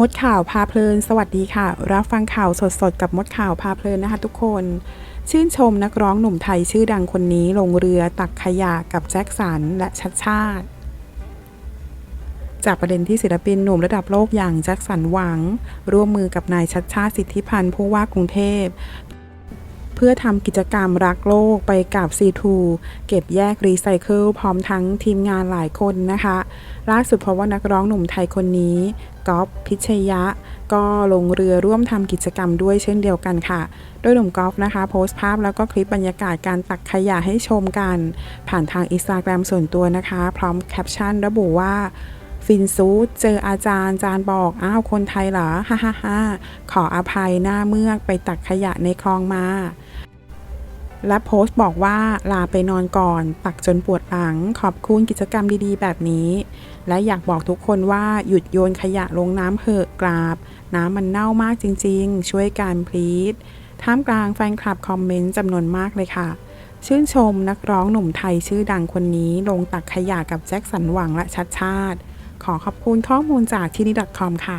มดข่าวพาเพลิน สวัสดีค่ะ รับฟังข่าวสดๆ กับมดข่าวพาเพลินนะคะทุกคน ชื่นชมนักร้องหนุ่มไทยชื่อดังคนนี้ลงเรือตักขยะกับแจ็คสันและชัดชาติ จากประเด็นที่ศิลปินหนุ่มระดับโลกอย่างแจ็คสันหวัง ร่วมมือกับนายชัดชาติสิทธิพันธ์ผู้ว่ากรุงเทพ เพื่อทำกิจกรรมรักโลกไปกับ C2 เก็บแยกรีไซเคิลพร้อมทั้งทีมงานหลายคนนะคะ ล่าสุดเพราะว่านักร้องหนุ่มไทยคนนี้ก๊อฟพิชยะ ก็ลงเรือร่วมทำกิจกรรมด้วยเช่นเดียวกันค่ะ โดยหนุ่มกอล์ฟนะคะ โพสต์ภาพแล้วก็คลิปบรรยากาศการตักขยะให้ชมกัน ผ่านทางอินสตาแกรมส่วนตัวนะคะ พร้อมแคปชั่นระบุว่าฟินซูดเจออาจารย์อาจารย์บอก อ้าว คนไทยเหรอ ฮ่าฮ่าฮ่าขออภัยหน้าเมือกไปตักขยะในคลองมา และโพสต์บอกว่าลาไปนอนก่อนตักจนปวดหลัง ขอบคุณกิจกรรมดีๆ แบบนี้ และอยากบอกทุกคนว่าหยุดโยนขยะลงน้ำเถอะกราบ น้ำมันเน่ามากจริงๆ ช่วยกันพลีดท่ามกลางแฟนคลับคอมเมนต์จำนวนมากเลยค่ะ ชื่นชมนักร้องหนุ่มไทยชื่อดังคนนี้ ลงตักขยะกับแจ็คสันหวังและชัดชาติ ขอขอบคุณข้อมูลจากที่นี่ .com ค่ะ